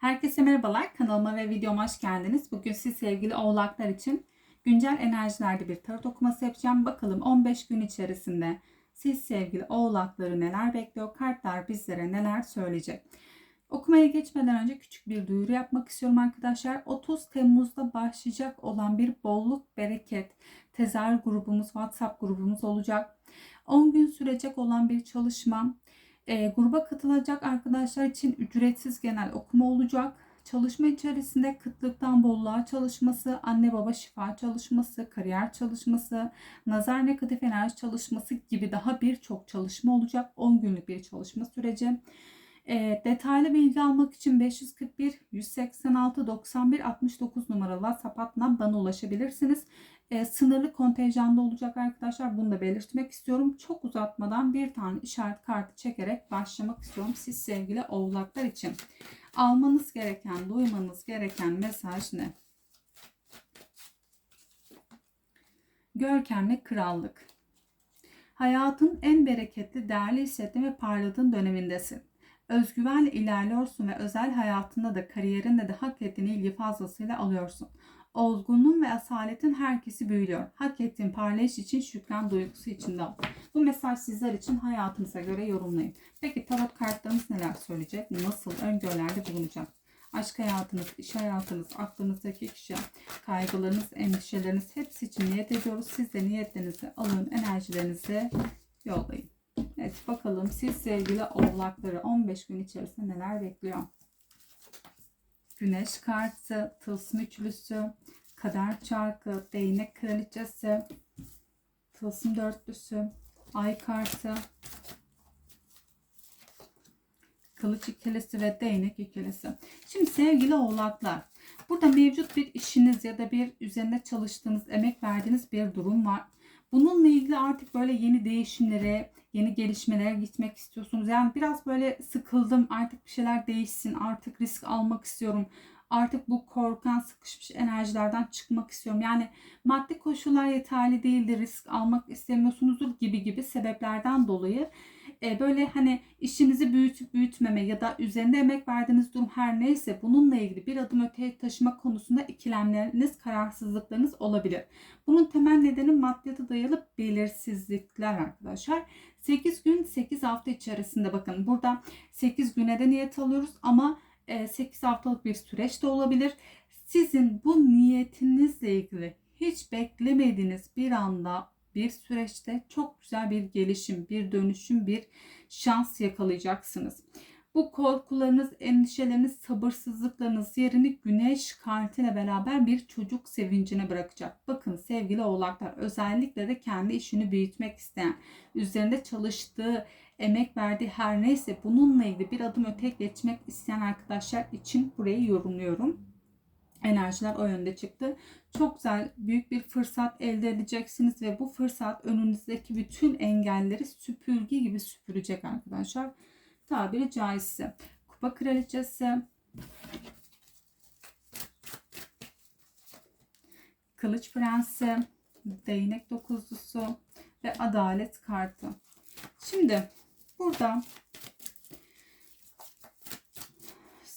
Herkese merhabalar. Kanalıma ve videoma hoş geldiniz. Bugün siz sevgili oğlaklar için güncel enerjilerde bir tarot okuması yapacağım. Bakalım 15 gün içerisinde siz sevgili oğlakları neler bekliyor? Kartlar bizlere neler söyleyecek? Okumaya geçmeden önce küçük bir duyuru yapmak istiyorum arkadaşlar. 30 Temmuz'da başlayacak olan bir bolluk bereket tezahür grubumuz, WhatsApp grubumuz olacak. 10 gün sürecek olan bir çalışma. E, gruba katılacak arkadaşlar için ücretsiz genel okuma olacak. Çalışma içerisinde kıtlıktan bolluğa çalışması, anne baba şifa çalışması, kariyer çalışması, nazar negatif enerji çalışması gibi daha birçok çalışma olacak. 10 günlük bir çalışma süreci. E, detaylı bilgi almak için 541 186 91 69 numaralı WhatsApp hattından bana ulaşabilirsiniz. E, sınırlı kontenjanda olacak arkadaşlar. Bunu da belirtmek istiyorum. Çok uzatmadan bir tane işaret kartı çekerek başlamak istiyorum. Siz sevgili oğlaklar için. Almanız gereken, duymanız gereken mesaj ne? Görkemli krallık. Hayatın en bereketli, değerli hissettiğin ve parladığın dönemindesin. Özgüvenle ilerliyorsun ve özel hayatında da kariyerinde de hak ettiğin ilgi fazlasıyla alıyorsun. Olgunluğun ve asaletin herkesi büyülüyor. Hak ettiğin parlayış için şükran duygusu içinde ol. Bu mesaj sizler için hayatınıza göre yorumlayın. Peki tarot kartlarımız neler söyleyecek? Nasıl öngörülerde bulunacak? Aşk hayatınız, iş hayatınız, aklınızdaki kişi, kaygılarınız, endişeleriniz hepsi için niyet ediyoruz. Siz de niyetlerinizi alın, enerjilerinizi yollayın. Evet bakalım siz sevgili oğlakları 15 gün içerisinde neler bekliyor? Güneş kartı, tılsım üçlüsü, kader çarkı, değnek kraliçesi, tılsım dörtlüsü, ay kartı, kılıç ikilisi ve değnek ikilisi. Şimdi sevgili oğlaklar, burada mevcut bir işiniz ya da bir üzerinde çalıştığınız, emek verdiğiniz bir durum var. Bununla ilgili artık böyle yeni değişimlere, yeni gelişmelere gitmek istiyorsunuz. Yani biraz böyle sıkıldım artık bir şeyler değişsin artık risk almak istiyorum. Artık bu korkan sıkışmış enerjilerden çıkmak istiyorum. Yani maddi koşullar yeterli değildir risk almak istemiyorsunuzdur gibi gibi sebeplerden dolayı e, böyle hani işinizi büyütüp büyütmeme ya da üzerinde emek verdiğiniz durum her neyse bununla ilgili bir adım öteye taşıma konusunda ikilemleriniz, kararsızlıklarınız olabilir. Bunun temel nedeni maddiyata dayalı belirsizlikler arkadaşlar. 8 gün 8 hafta içerisinde bakın burada 8 güne de niyet alıyoruz ama 8 haftalık bir süreç de olabilir. Sizin bu niyetinizle ilgili hiç beklemediğiniz bir anda bir süreçte çok güzel bir gelişim, bir dönüşüm, bir şans yakalayacaksınız. Bu korkularınız, endişeleriniz, sabırsızlıklarınız yerini güneş kartıyla beraber bir çocuk sevincine bırakacak. Bakın sevgili oğlaklar özellikle de kendi işini büyütmek isteyen, üzerinde çalıştığı, emek verdiği her neyse bununla ilgili bir adım öte geçmek isteyen arkadaşlar için burayı yorumluyorum enerjiler o yönde çıktı. Çok güzel büyük bir fırsat elde edeceksiniz ve bu fırsat önünüzdeki bütün engelleri süpürge gibi süpürecek arkadaşlar. Tabiri caizse. Kupa kraliçesi. Kılıç prensi. Değnek dokuzlusu. Ve adalet kartı. Şimdi burada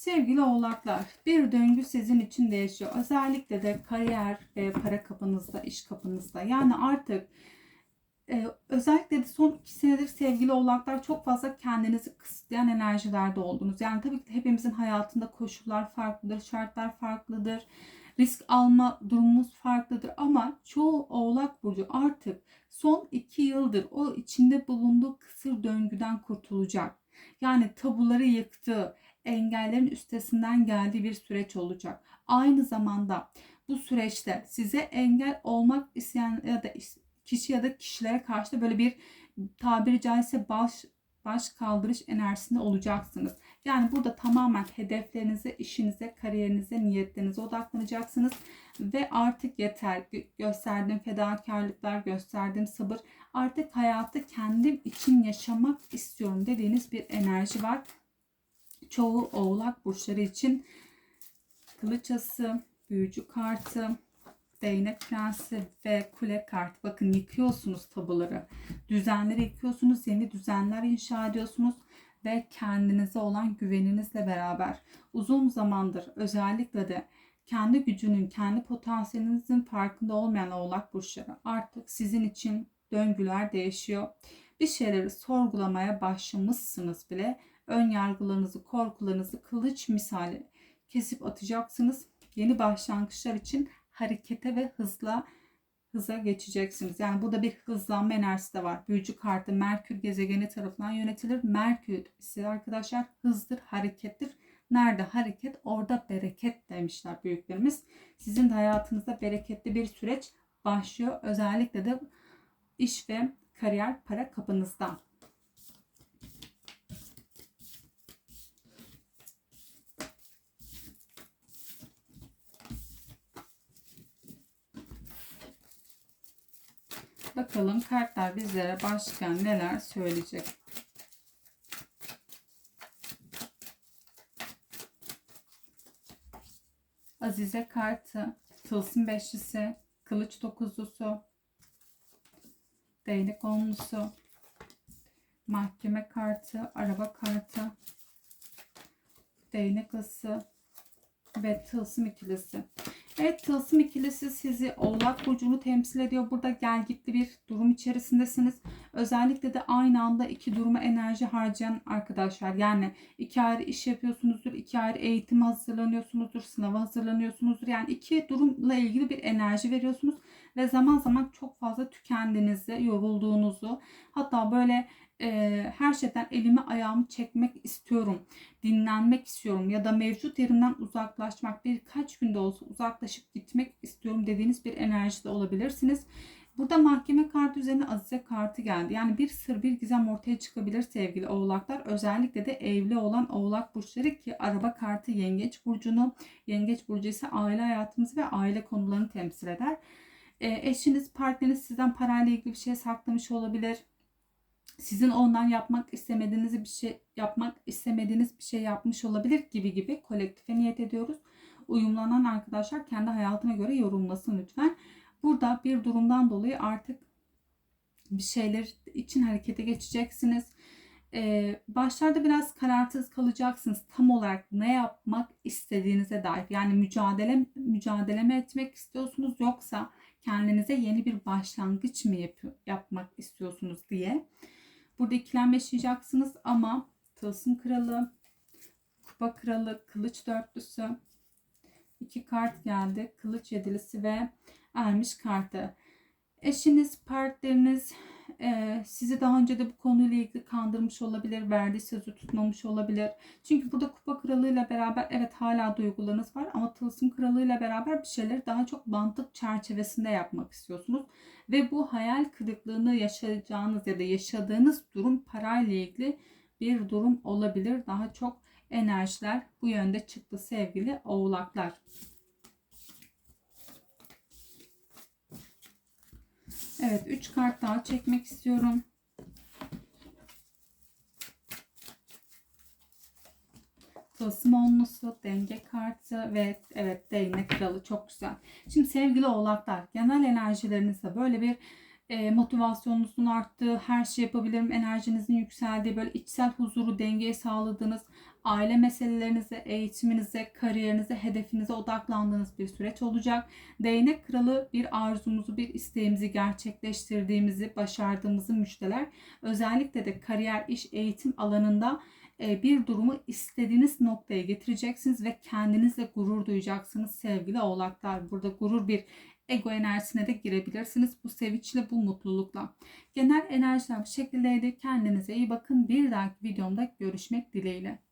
Sevgili oğlaklar, bir döngü sizin için değişiyor. Özellikle de kariyer ve para kapınızda, iş kapınızda. Yani artık e, özellikle de son iki senedir sevgili oğlaklar çok fazla kendinizi kısıtlayan enerjilerde oldunuz. Yani tabii ki hepimizin hayatında koşullar farklıdır, şartlar farklıdır. Risk alma durumumuz farklıdır ama çoğu oğlak burcu artık son iki yıldır o içinde bulunduğu kısır döngüden kurtulacak. Yani tabuları yıktı, engellerin üstesinden geldiği bir süreç olacak. Aynı zamanda bu süreçte size engel olmak isteyen ya da kişi ya da kişilere karşı da böyle bir tabiri caizse baş baş kaldırış enerjisinde olacaksınız. Yani burada tamamen hedeflerinize, işinize, kariyerinize, niyetlerinize odaklanacaksınız ve artık yeter gösterdiğim fedakarlıklar, gösterdiğim sabır artık hayatı kendim için yaşamak istiyorum dediğiniz bir enerji var çoğu oğlak burçları için kılıç ası, büyücü kartı, değnek prensi ve kule kartı. Bakın yıkıyorsunuz tabuları. Düzenleri yıkıyorsunuz. Yeni düzenler inşa ediyorsunuz. ve kendinize olan güveninizle beraber uzun zamandır özellikle de kendi gücünün, kendi potansiyelinizin farkında olmayan oğlak burçları artık sizin için döngüler değişiyor. Bir şeyleri sorgulamaya başlamışsınız bile. Ön yargılarınızı, korkularınızı kılıç misali kesip atacaksınız. Yeni başlangıçlar için harekete ve hızla hıza geçeceksiniz. Yani burada bir hızlanma enerjisi de var. Büyücü kartı Merkür gezegeni tarafından yönetilir. Merkür ise arkadaşlar hızdır, harekettir. Nerede hareket orada bereket demişler büyüklerimiz. Sizin de hayatınızda bereketli bir süreç başlıyor. Özellikle de iş ve kariyer para kapınızda. Bakalım kartlar bizlere başka neler söyleyecek. Azize kartı, tılsım beşlisi, kılıç dokuzlusu, değnek onlusu, mahkeme kartı, araba kartı, değnek ası ve tılsım ikilisi. Evet tılsım ikilisi sizi oğlak burcunu temsil ediyor. Burada gelgitli bir durum içerisindesiniz. Özellikle de aynı anda iki duruma enerji harcayan arkadaşlar. Yani iki ayrı iş yapıyorsunuzdur. iki ayrı eğitim hazırlanıyorsunuzdur. Sınava hazırlanıyorsunuzdur. Yani iki durumla ilgili bir enerji veriyorsunuz. Ve zaman zaman çok fazla tükendiğinizi, yorulduğunuzu hatta böyle e, her şeyden elimi ayağımı çekmek istiyorum, dinlenmek istiyorum ya da mevcut yerimden uzaklaşmak, birkaç günde olsa uzaklaşıp gitmek istiyorum dediğiniz bir enerjide olabilirsiniz. Burada mahkeme kartı üzerine azize kartı geldi. Yani bir sır bir gizem ortaya çıkabilir sevgili oğlaklar. Özellikle de evli olan oğlak burçları ki araba kartı yengeç burcunu. Yengeç burcu ise aile hayatımızı ve aile konularını temsil eder. E, eşiniz, partneriniz sizden parayla ilgili bir şey saklamış olabilir sizin ondan yapmak istemediğiniz bir şey yapmak istemediğiniz bir şey yapmış olabilir gibi gibi kolektife niyet ediyoruz. Uyumlanan arkadaşlar kendi hayatına göre yorumlasın lütfen. Burada bir durumdan dolayı artık bir şeyler için harekete geçeceksiniz. Ee, başlarda biraz kararsız kalacaksınız. Tam olarak ne yapmak istediğinize dair. Yani mücadele mücadele mi etmek istiyorsunuz yoksa kendinize yeni bir başlangıç mı yapıyor, yapmak istiyorsunuz diye. Burada ikilem yaşayacaksınız ama tılsım kralı, kupa kralı, kılıç dörtlüsü, iki kart geldi. Kılıç yedilisi ve ermiş kartı. Eşiniz, partneriniz e, sizi daha önce de bu konuyla ilgili kandırmış olabilir, verdiği sözü tutmamış olabilir. Çünkü burada kupa kralıyla beraber evet hala duygularınız var ama tılsım kralıyla beraber bir şeyleri daha çok mantık çerçevesinde yapmak istiyorsunuz. Ve bu hayal kırıklığını yaşayacağınız ya da yaşadığınız durum parayla ilgili bir durum olabilir. Daha çok enerjiler bu yönde çıktı sevgili oğlaklar. Evet 3 kart daha çekmek istiyorum. Tılsım denge kartı ve evet değnek kralı çok güzel. Şimdi sevgili oğlaklar genel enerjilerinizde böyle bir e, motivasyonunuzun arttığı, her şey yapabilirim enerjinizin yükseldiği, böyle içsel huzuru, dengeyi sağladığınız, aile meselelerinize, eğitiminize, kariyerinize, hedefinize odaklandığınız bir süreç olacak. Değnek kralı bir arzumuzu, bir isteğimizi gerçekleştirdiğimizi, başardığımızı müjdeler. Özellikle de kariyer, iş, eğitim alanında e, bir durumu istediğiniz noktaya getireceksiniz ve kendinizle gurur duyacaksınız sevgili oğlaklar. Burada gurur bir ego enerjisine de girebilirsiniz. Bu sevinçle, bu mutlulukla. Genel enerjiler bu şekildeydi. Kendinize iyi bakın. Bir dahaki videomda görüşmek dileğiyle.